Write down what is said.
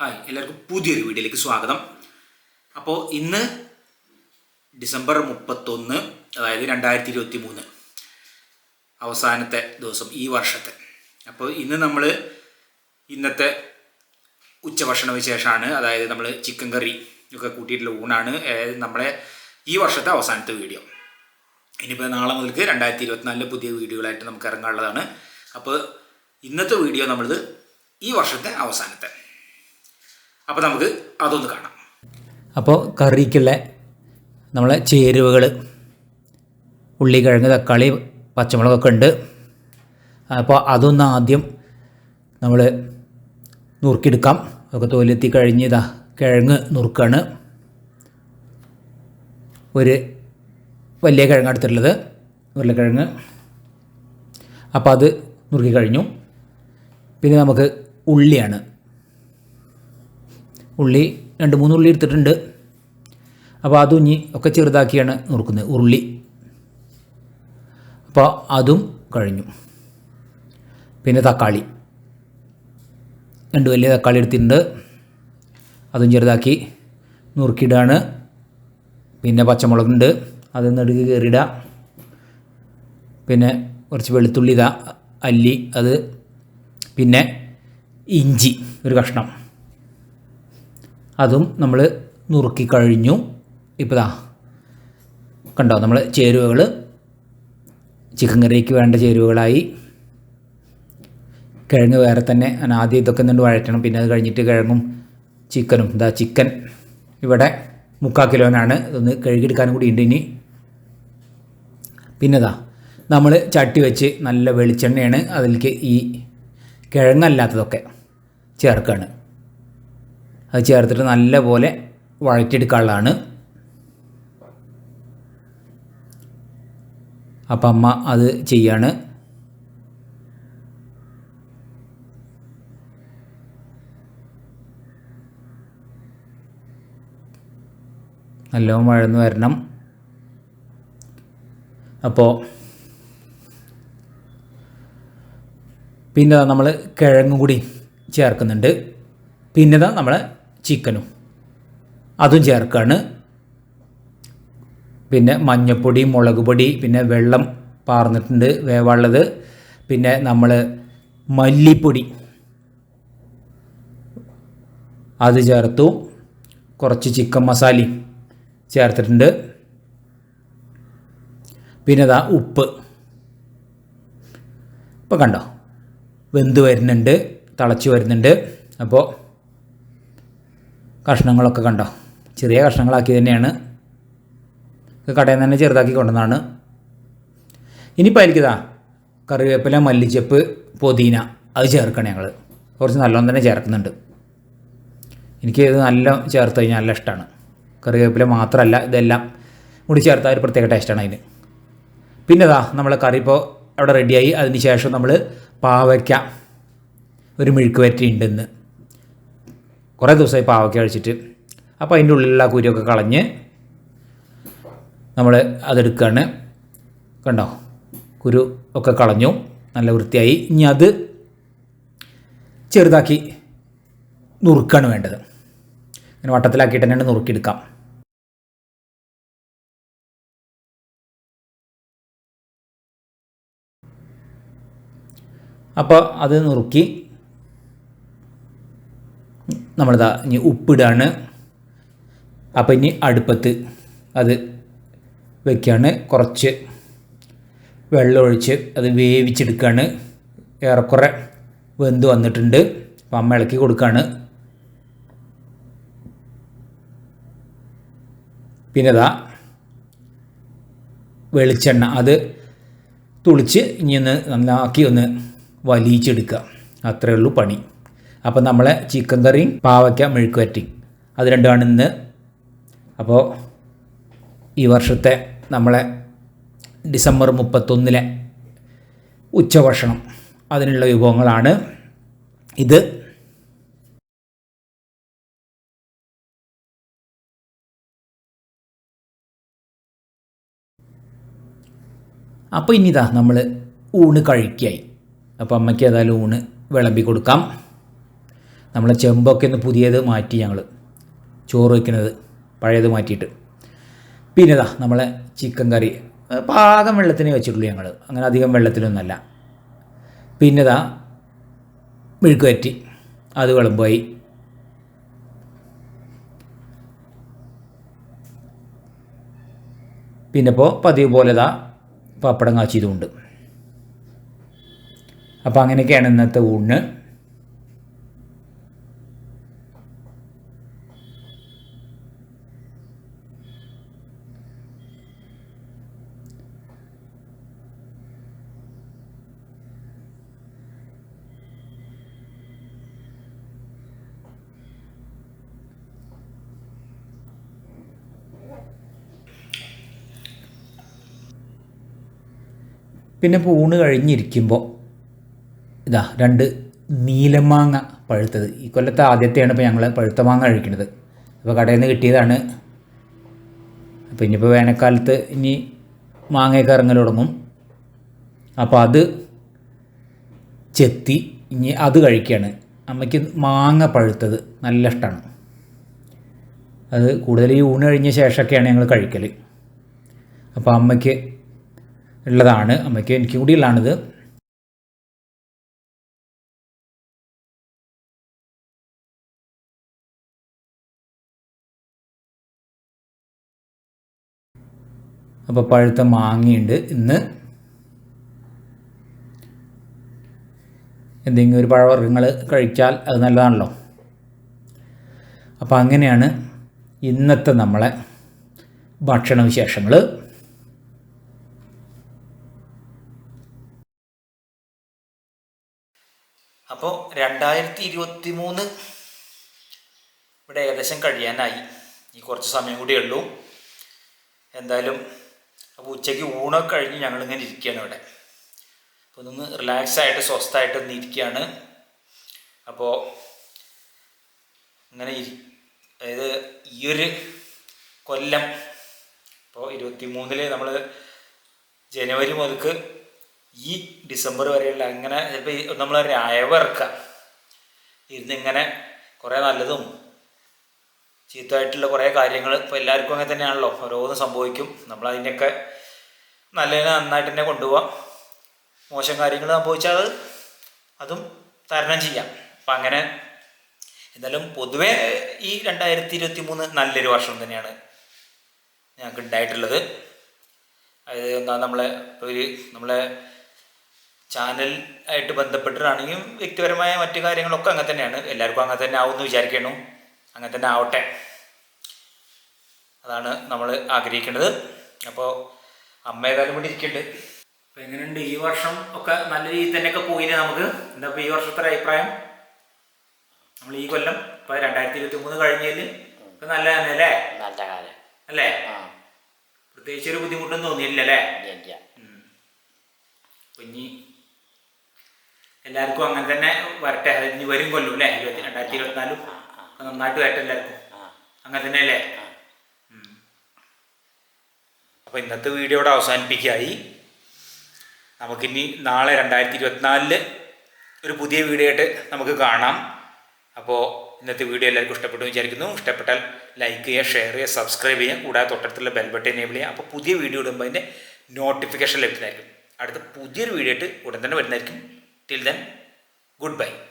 Hi എല്ലാവർക്കും പുതിയൊരു വീഡിയോയിലേക്ക് സ്വാഗതം. അപ്പോൾ ഇന്ന് ഡിസംബർ മുപ്പത്തൊന്ന് അതായത് രണ്ടായിരത്തി ഇരുപത്തി മൂന്ന് അവസാനത്തെ ദിവസം ഈ വർഷത്തെ. അപ്പോൾ ഇന്ന് നമ്മൾ ഇന്നത്തെ ഉച്ചഭക്ഷണ വിശേഷമാണ് അതായത് നമ്മൾ ചിക്കൻ കറി ഒക്കെ കൂട്ടിയിട്ടുള്ള ഊണാണ് നമ്മളെ ഈ വർഷത്തെ അവസാനത്തെ വീഡിയോ. ഇനിയിപ്പോൾ നാളെ മുതൽക്ക് രണ്ടായിരത്തി ഇരുപത്തിനാലിലെ പുതിയ വീഡിയോകളായിട്ട് നമുക്ക് ഇറങ്ങാനുള്ളതാണ്. അപ്പോൾ ഇന്നത്തെ വീഡിയോ നമ്മളത് ഈ വർഷത്തെ അവസാനത്തെ. അപ്പോൾ നമുക്ക് അതൊന്ന് കാണാം. അപ്പോൾ കറിക്കുള്ള നമ്മളെ ചേരുവകൾ ഉള്ളി കിഴങ്ങ് തക്കാളി പച്ചമുളകൊക്കെ ഉണ്ട്. അപ്പോൾ അതൊന്ന് ആദ്യം നമ്മൾ നുറുക്കിയെടുക്കാം. അതൊക്കെ തോലെത്തി കഴിഞ്ഞ് ഇതാ കിഴങ്ങ് നുറുക്കാണ്. ഒരു വലിയ കിഴങ്ങ് എടുത്തിട്ടുള്ളത് ഉരുളക്കിഴങ്ങ്. അപ്പോൾ അത് നുറുക്കി കഴിഞ്ഞു. പിന്നെ നമുക്ക് ഉള്ളിയാണ്. ഉള്ളി രണ്ട് മൂന്ന് ഉള്ളി എടുത്തിട്ടുണ്ട്. അപ്പോൾ അതും ഇനി ഒക്കെ ചെറുതാക്കിയാണ് നുറുക്കുന്നത്. ഉരുളി അപ്പോൾ അതും കഴിഞ്ഞു. പിന്നെ തക്കാളി. രണ്ട് വലിയ തക്കാളി എടുത്തിട്ടുണ്ട്. അതും ചെറുതാക്കി നുറുക്കിയിടാണ്. പിന്നെ പച്ചമുളകുണ്ട് അത് നടുക്ക് കയറിയിടുക പിന്നെ കുറച്ച് വെളുത്തുള്ളി ഇതാ അല്ലി അത് പിന്നെ ഇഞ്ചി ഒരു കഷ്ണം. അതും നമ്മൾ നുറുക്കി കഴിഞ്ഞു. ഇപ്പോൾ ദാ കണ്ടോ നമ്മൾ ചേരുവകൾ ചിക്കൻ കറിക്ക് വേണ്ട ചേരുവകളായി. കിഴങ്ങ് വേറെ തന്നെ ആദ്യം ഇതൊക്കെ നിന്ന് വഴറ്റണം പിന്നെ അത് കഴിഞ്ഞിട്ട് കിഴങ്ങും ചിക്കനും. ഇതാ ചിക്കൻ. ഇവിടെ മുക്കാൽ കിലോനാണ്. ഇതൊന്ന് കഴുകിയെടുക്കാനും കൂടി ഉണ്ട് ഇനി. പിന്നെതാ നമ്മൾ ചട്ടി വെച്ച് നല്ല വെളിച്ചെണ്ണയാണ് അതിലേക്ക് ഈ കിഴങ്ങല്ലാത്തതൊക്കെ ചേർക്കുകയാണ് അത് ചേർത്തിട്ട് നല്ലപോലെ വഴറ്റിയെടുക്കാനുള്ളതാണ് അപ്പം അമ്മ അത് ചെയ്യാണ്. നല്ലോണം വഴന്ന് വരണം. അപ്പോൾ പിന്നെ നമ്മൾ കിഴങ്ങും കൂടി ചേർക്കുന്നുണ്ട്. പിന്നെ നമ്മൾ ചിക്കനും. അതും ചേർക്കുകയാണ് പിന്നെ മഞ്ഞൾപ്പൊടി മുളക് പൊടി പിന്നെ വെള്ളം പാർന്നിട്ടുണ്ട് വേവുള്ളത്. പിന്നെ നമ്മൾ മല്ലിപ്പൊടി. അത് ചേർത്തു. കുറച്ച് ചിക്കൻ മസാലയും ചേർത്തിട്ടുണ്ട്. പിന്നെ ഇതാ ഉപ്പ്. ഇപ്പോൾ കണ്ടോ? വെന്ത് വരുന്നുണ്ട് തിളച്ച് വരുന്നുണ്ട്. അപ്പോൾ കഷ്ണങ്ങളൊക്കെ കണ്ടോ? ചെറിയ കഷ്ണങ്ങളാക്കി തന്നെയാണ്. കടയിൽ നിന്ന് തന്നെ ചെറുതാക്കി കൊണ്ടുവന്നാണ് ഇനിയിപ്പോൾ അതിലേക്കിതാ കറിവേപ്പില മല്ലിച്ചപ്പ് പുതിന അത് ചേർക്കണം ഞങ്ങൾ കുറച്ച് നല്ലോണം തന്നെ ചേർക്കുന്നുണ്ട്. എനിക്ക് ഇത് നല്ല ചേർത്ത് കഴിഞ്ഞാൽ നല്ല ഇഷ്ടമാണ് കറിവേപ്പില മാത്രമല്ല ഇതെല്ലാം കൂടി ചേർത്താൽ ഒരു പ്രത്യേക ടേസ്റ്റാണ് അതിന്. പിന്നെ ഇതാ നമ്മൾ കറി ഇപ്പോൾ അവിടെ റെഡിയായി അതിന് ശേഷം നമ്മൾ പാവയ്ക്ക ഒരു മെഴുക്ക് വരട്ടി ഉണ്ടെന്ന്. കുറേ ദിവസമായി പാവയ്ക്ക കഴിച്ചിട്ട്. അപ്പോൾ അതിന്റെ ഉള്ളിലുള്ള ആ കുരുവൊക്കെ കളഞ്ഞ് നമ്മൾ അതെടുക്കുകയാണ് കണ്ടോ? കുരു ഒക്കെ കളഞ്ഞു. നല്ല വൃത്തിയായി. ഇനി അത് ചെറുതാക്കി നുറുക്കാണ് വേണ്ടത്. അങ്ങനെ വട്ടത്തിലാക്കിയിട്ട് തന്നെയാണ് നുറുക്കിയെടുക്കാം. അപ്പോൾ അത് നുറുക്കി നമ്മളിതാ ഇനി ഉപ്പിടാണ്. അപ്പം ഇനി അടുപ്പത്ത് അത് വയ്ക്കുകയാണ് കുറച്ച് വെള്ളമൊഴിച്ച് അത് വേവിച്ചെടുക്കുകയാണ് ഏറെക്കുറെ വെന്ത് വന്നിട്ടുണ്ട്. അപ്പം അമ്മ ഇളക്കി കൊടുക്കുകയാണ് പിന്നെ ഇതാ വെളിച്ചെണ്ണ. അത് തുളിച്ച് ഇനി ഒന്ന് നന്നാക്കി ഒന്ന് വലിയിച്ചെടുക്കുക അത്രയേ ഉള്ളൂ പണി. അപ്പോൾ നമ്മളെ ചിക്കൻ കറിയും പാവയ്ക്ക മെഴുക്ക് വരട്ടി അത് രണ്ടുമാണ് ഇന്ന്. അപ്പോൾ ഈ വർഷത്തെ നമ്മളെ ഡിസംബർ മുപ്പത്തൊന്നിലെ ഉച്ചഭക്ഷണം. അതിനുള്ള വിഭവങ്ങളാണ് ഇത്. അപ്പോൾ ഇനിതാ നമ്മൾ ഊണ് കഴിക്കായി. അപ്പോൾ അമ്മയ്ക്ക് ഏതായാലും ഊണ് വിളമ്പി കൊടുക്കാം. നമ്മളെ ചെമ്പൊക്കെ ഒന്ന് പുതിയത് മാറ്റി ഞങ്ങൾ ചോറ് വയ്ക്കുന്നത് പഴയത് മാറ്റിയിട്ട്. പിന്നെ ഇതാ നമ്മളെ ചിക്കൻ കറി പാകം വെള്ളത്തിനേ വെച്ചിട്ടുള്ളൂ ഞങ്ങൾ അങ്ങനെ അധികം വെള്ളത്തിലൊന്നുമല്ല. പിന്നെ ഇതാ മെഴുക്ക് പറ്റി അത് വിളമ്പായി. പിന്നെ ഇപ്പോൾ പതിവ് പോലെ ഇതാ പപ്പടം കാച്ചിയതുമുണ്ട്. അപ്പോൾ അങ്ങനെയൊക്കെയാണ് ഇന്നത്തെ ഊണ് പിന്നെ ഇപ്പോൾ ഊണ് കഴിഞ്ഞിരിക്കുമ്പോൾ ഇതാ രണ്ട് നീലമാങ്ങ പഴുത്തത്. ഈ കൊല്ലത്തെ ആദ്യത്തെയാണ് ഇപ്പോൾ ഞങ്ങൾ പഴുത്ത മാങ്ങ കഴിക്കുന്നത്. അപ്പോൾ കടയിൽ നിന്ന് കിട്ടിയതാണ്. അപ്പോൾ ഇനിയിപ്പോൾ വേനൽക്കാലത്ത് ഇനി മാങ്ങയൊക്കെ ഇറങ്ങൽ തുടങ്ങും. അപ്പോൾ അത് ചെത്തി ഇനി അത് കഴിക്കുകയാണ് അമ്മയ്ക്ക് മാങ്ങ പഴുത്തത് നല്ല ഇഷ്ടമാണ് അത് കൂടുതൽ ഈ ഊണ് കഴിഞ്ഞ ശേഷമൊക്കെയാണ് ഞങ്ങൾ കഴിക്കൽ അപ്പോൾ അമ്മയ്ക്ക് ഉള്ളതാണ്. അമ്മയ്ക്ക് എനിക്ക് കൂടി ഉള്ളതാണിത് അപ്പോൾ പഴുത്ത മാങ്ങയുണ്ട് ഇന്ന്. എന്തെങ്കിലും ഒരു പഴവർഗങ്ങൾ കഴിച്ചാൽ അത് നല്ലതാണല്ലോ. അപ്പോൾ അങ്ങനെയാണ് ഇന്നത്തെ നമ്മളെ ഭക്ഷണ വിശേഷങ്ങൾ അപ്പോൾ രണ്ടായിരത്തി ഇരുപത്തി മൂന്ന് ഇവിടെ ഏകദേശം കഴിയാനായി. ഈ കുറച്ച് സമയം കൂടിയേ ഉള്ളൂ. എന്തായാലും അപ്പോൾ ഉച്ചയ്ക്ക് ഊണൊക്കെ കഴിഞ്ഞ് ഞങ്ങളിങ്ങനെ ഇരിക്കുകയാണ് ഇവിടെ. അപ്പോൾ ഒന്ന് റിലാക്സ് ആയിട്ട് സ്വസ്ഥമായിട്ട് ഒന്ന് ഇരിക്കുകയാണ്. അപ്പോൾ ഇങ്ങനെ ഇരി അതായത് ഈ ഒരു കൊല്ലം ഇപ്പോൾ ഇരുപത്തി മൂന്നിൽ നമ്മൾ ജനുവരി മുതൽക്ക് ഈ ഡിസംബർ വരെയുള്ള അങ്ങനെ ചിലപ്പോൾ നമ്മൾ അയവിറക്കുക ഇരുന്ന് ഇങ്ങനെ കുറേ നല്ലതും ചീത്തമായിട്ടുള്ള കുറേ കാര്യങ്ങൾ ഇപ്പോൾ എല്ലാവർക്കും അങ്ങനെ തന്നെയാണല്ലോ. ഓരോന്ന് സംഭവിക്കും. നമ്മൾ അതിന്റെയൊക്കെ നല്ലതിനെ നന്നായിട്ട് തന്നെ കൊണ്ടുപോകാം മോശം കാര്യങ്ങൾ സംഭവിച്ചാൽ അത് അതും തരണം ചെയ്യാം. അപ്പം അങ്ങനെ എന്തായാലും പൊതുവേ ഈ രണ്ടായിരത്തി ഇരുപത്തി മൂന്ന് നല്ലൊരു വർഷം തന്നെയാണ് ഞങ്ങൾക്ക് ഉണ്ടായിട്ടുള്ളത്. അതായത് എന്താ നമ്മളെ ഒരു നമ്മളെ ചാനൽ ആയിട്ട് ബന്ധപ്പെട്ടിട്ടാണെങ്കിലും വ്യക്തിപരമായ മറ്റു കാര്യങ്ങളൊക്കെ അങ്ങനെ തന്നെയാണ്. എല്ലാവർക്കും അങ്ങനെ തന്നെ ആവുമെന്ന് വിചാരിക്കണം അങ്ങനെ തന്നെ ആവട്ടെ. അതാണ് നമ്മൾ ആഗ്രഹിക്കേണ്ടത് അപ്പോൾ അമ്മ ഏതായാലും കൂടി ഇരിക്കുന്നുണ്ട്. അപ്പോൾ എങ്ങനെയുണ്ട്? ഈ വർഷം ഒക്കെ നല്ല രീതിയിൽ തന്നെയൊക്കെ പോയില്ലേ നമുക്ക്? എന്താ ഇപ്പോൾ ഈ വർഷത്തെ അഭിപ്രായം? നമ്മൾ ഈ കൊല്ലം ഇപ്പോൾ രണ്ടായിരത്തി ഇരുപത്തി മൂന്ന് കഴിഞ്ഞതിൽ ഇപ്പം നല്ല തന്നെ അല്ലേ? നല്ല കാലം അല്ലേ? പ്രത്യേകിച്ച് ഒരു ബുദ്ധിമുട്ടൊന്നും തോന്നിയില്ല അല്ലേ? ഇനി എല്ലാവർക്കും അങ്ങനെ തന്നെ വരട്ടെ. ഇനി വരും കൊല്ലും അല്ലേ? ഇരുപത്തി രണ്ടായിരത്തി ഇരുപത്തിനാലും നന്നായിട്ട് വരട്ടെ എല്ലാവർക്കും. അങ്ങനെ തന്നെ അല്ലേ? അപ്പൊ അപ്പോൾ ഇന്നത്തെ വീഡിയോയുടെ അവസാനിപ്പിക്കായി. നമുക്കിനി നാളെ രണ്ടായിരത്തി ഇരുപത്തിനാലിൽ ഒരു പുതിയ വീഡിയോ ആയിട്ട് നമുക്ക് കാണാം. അപ്പോൾ ഇന്നത്തെ വീഡിയോ എല്ലാവർക്കും ഇഷ്ടപ്പെട്ടു വിചാരിക്കുന്നു. ഇഷ്ടപ്പെട്ടാൽ ലൈക്ക് ചെയ്യുക ഷെയർ ചെയ്യുക സബ്സ്ക്രൈബ് ചെയ്യുക. കൂടാതെ തൊട്ടടുത്തുള്ള ബെൽ ബട്ടൺ എനേബിൾ ചെയ്യുക. അപ്പോൾ പുതിയ വീഡിയോ ഇടുമ്പോൾ അതിന്റെ നോട്ടിഫിക്കേഷൻ ലഭിക്കുന്നതായിരിക്കും. അടുത്ത പുതിയൊരു വീഡിയോ ആയിട്ട് ഉടൻ തന്നെ വരുന്നതായിരിക്കും. Till then, goodbye.